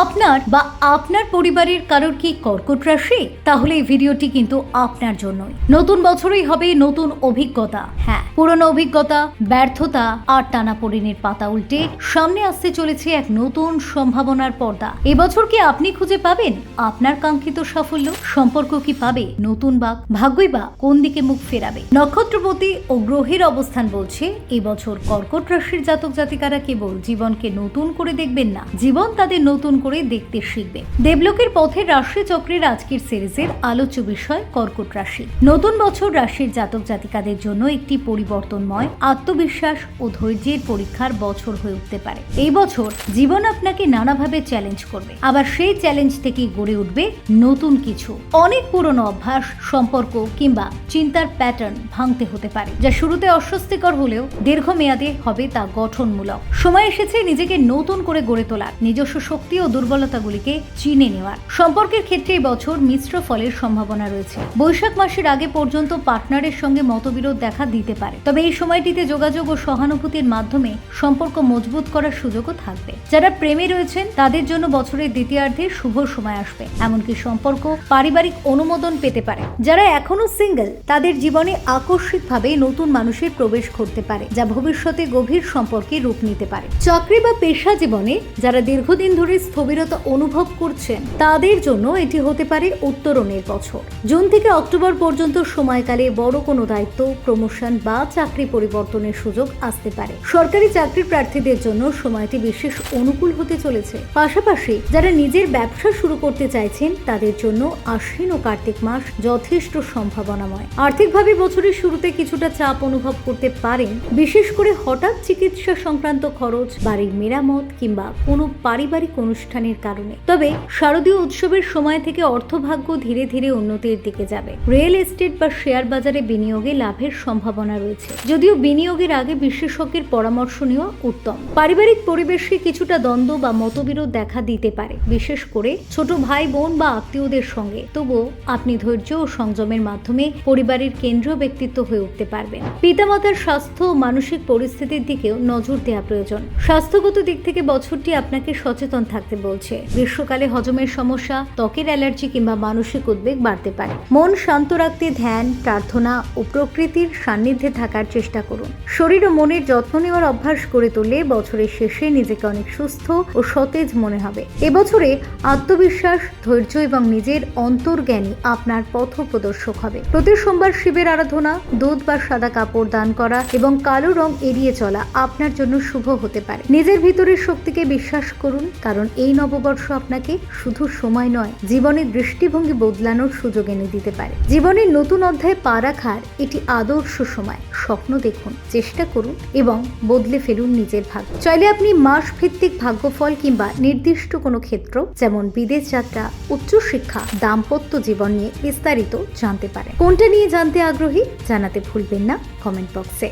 আপনার বা আপনার পরিবারের কারোর কি কর্কট রাশি? তাহলে এই ভিডিওটি কিন্তু আপনার জন্যই। নতুন বছরই হবে নতুন অভিজ্ঞতা। হ্যাঁ পুরনো অভিজ্ঞতা, ব্যর্থতা আর টানাপোড়েনের পাতা উল্টে সামনে আসতে চলেছে এক নতুন সম্ভাবনার পর্দা। এবছর কি আপনি খুঁজে পাবেন আপনার কাঙ্ক্ষিত সাফল্য? সম্পর্ক কি পাবে নতুন বাক ভাগ্যই বা কোন দিকে মুখ ফেরাবে? নক্ষত্রপতি ও গ্রহের অবস্থান বলছে, এবছর কর্কট রাশির জাতক জাতিকারা কেবল জীবনকে নতুন করে দেখবেন না। জীবন তাদের নতুন করে দেখতে শিখবে। দেবলোকের পথে রাশি চক্রের আজকের সিরিজের আলোচ্য বিষয় কর্কট রাশি। নতুন বছর রাশির জাতক জাতিকাদের জন্য একটি পরিবর্তনময় আত্মবিশ্বাস ও ধৈর্যের পরীক্ষার বছর হয়ে উঠতে পারে। এই বছর জীবন আপনাকে নানাভাবে চ্যালেঞ্জ করবে। আবার সেই চ্যালেঞ্জ থেকে গড়ে উঠবে নতুন কিছু। অনেক পুরনো অভ্যাস, সম্পর্ক কিংবা চিন্তার প্যাটার্ন ভাঙতে হতে পারে, যা শুরুতে অস্বস্তিকর হলেও দীর্ঘমেয়াদে হবে তা গঠনমূলক। সময় এসেছে নিজেকে নতুন করে গড়ে তোলার। নিজস্ব শক্তি ও দুর্বলতাগুলিকে চিনে নেওয়ার। সম্পর্কের ক্ষেত্রে বছর মিশ্র ফলের সম্ভাবনা রয়েছে। বৈশাখ মাসের আগে পর্যন্ত পার্টনারের সঙ্গে মতবিরোধ দেখা দিতে পারে। তবে এই সময়টিতে যোগাযোগ ও সহানুভূতির মাধ্যমে সম্পর্ক মজবুত করার সুযোগও থাকবে। যারা প্রেমে রয়েছেন, তাদের জন্য বছরের দ্বিতীয়ার্ধে শুভ সময় আসবে। এমনকি সম্পর্ক পারিবারিক অনুমোদন পেতে পারে। যারা এখনও সিঙ্গেল, তাদের জীবনে আকস্মিকভাবে নতুন মানুষের প্রবেশ ঘটতে পারে, যা ভবিষ্যতে গভীর সম্পর্কে রূপ নিতে পারে। চাকরি বা পেশা জীবনে, যারা দীর্ঘদিন ধরে স্থবিরতা অনুভব করছেন, তাদের জন্য এটি হতে পারে উত্তরণের বছর। জুন থেকে অক্টোবর পর্যন্ত সময়কালে বড় কোনো দায়িত্ব, প্রমোশন বা চাকরি পরিবর্তনের সুযোগ আসতে পারে। সরকারি চাকরি প্রার্থীদের জন্য সময়টি বিশেষ অনুকূল হতে চলেছে। পাশাপাশি যারা নিজের ব্যবসা শুরু করতে চাইছেন, তাদের জন্য আশ্বিন ও কার্তিক মাস যথেষ্ট সম্ভাবনাময়। আর্থিকভাবে বছরের শুরুতে কিছুটা চাপ অনুভব করতে পারেন, বিশেষ করে হঠাৎ চিকিৎসা সংক্রান্ত খরচ, বাড়ির মেরামত কিংবা কোনো পারিবারিক অনুষ্ঠানের কারণে। তবে শারদীয় উৎসবের সময় থেকে অর্থভাগ্য ধীরে ধীরে উন্নতির দিকে যাবে। রিয়েল এস্টেট বা শেয়ার বাজারে বিনিয়োগে লাভের সম্ভাবনা রয়েছে। যদিও বিনিয়োগের আগে বিশেষজ্ঞের পরামর্শ নেওয়া উত্তম। পারিবারিক পরিবেশে কিছুটা দ্বন্দ্ব বা মতবিরোধ দেখা দিতে পারে, বিশেষ করে ছোট ভাই বোন বা আত্মীয়দের সঙ্গে। তবুও আপনি ধৈর্য ও সংযমের মাধ্যমে পরিবারের কেন্দ্রীয় ব্যক্তিত্ব হয়ে উঠতে পারবেন। পিতামাতার স্বাস্থ্য ও মানসিক পরিস্থিতির দিকেও নজর দেওয়া প্রয়োজন। স্বাস্থ্যগত দিক থেকে বছরটি আপনাকে সচেতন থাকতে বলছে। গ্রীষ্মকালে হজমের সমস্যা, ত্বকের অ্যালার্জি কিংবা মানসিক উদ্বেগ বাড়তে পারে। মন শান্ত রাখতে ধ্যান, প্রার্থনা ও প্রকৃতির সান্নিধ্যে থাকার চেষ্টা করুন। শরীর ও মনের যত্ন নেওয়ার অভ্যাস করে তুললে বছরের শেষে নিজেকে অনেক সুস্থ ও সতেজ মনে হবে। এবছরে আত্মবিশ্বাস, ধৈর্য এবং নিজের অন্তর্জ্ঞানী আপনার পথ প্রদর্শক হবে। প্রতি সোমবার শিবের আরাধনা, দুধ বা সাদা কাপড় দান করা এবং কালো রং এড়িয়ে চলা আপনার জন্য শুভ হতে পারে। নিজের ভিতরের শক্তিকে বিশ্বাস করুন, কারণ এই নববর্ষ আপনাকে শুধু সময় নয়, জীবনের দৃষ্টিভঙ্গি বদলানোর সুযোগ এনে দিতে পারে। জীবনের নতুন অধ্যায়ে পা রাখার এটি আদর্শ সময়। স্বপ্ন দেখুন, চেষ্টা করুন এবং বদলে ফেলুন নিজের ভাগ্য। চাইলে আপনি মাস ভিত্তিক ভাগ্যফল কিংবা নির্দিষ্ট কোনো ক্ষেত্র, যেমন বিদেশ যাত্রা, উচ্চশিক্ষা, দাম্পত্য জীবন নিয়ে বিস্তারিত জানতে পারেন। কোনটা নিয়ে জানতে আগ্রহী জানাতে ভুলবেন না কমেন্ট বক্সে।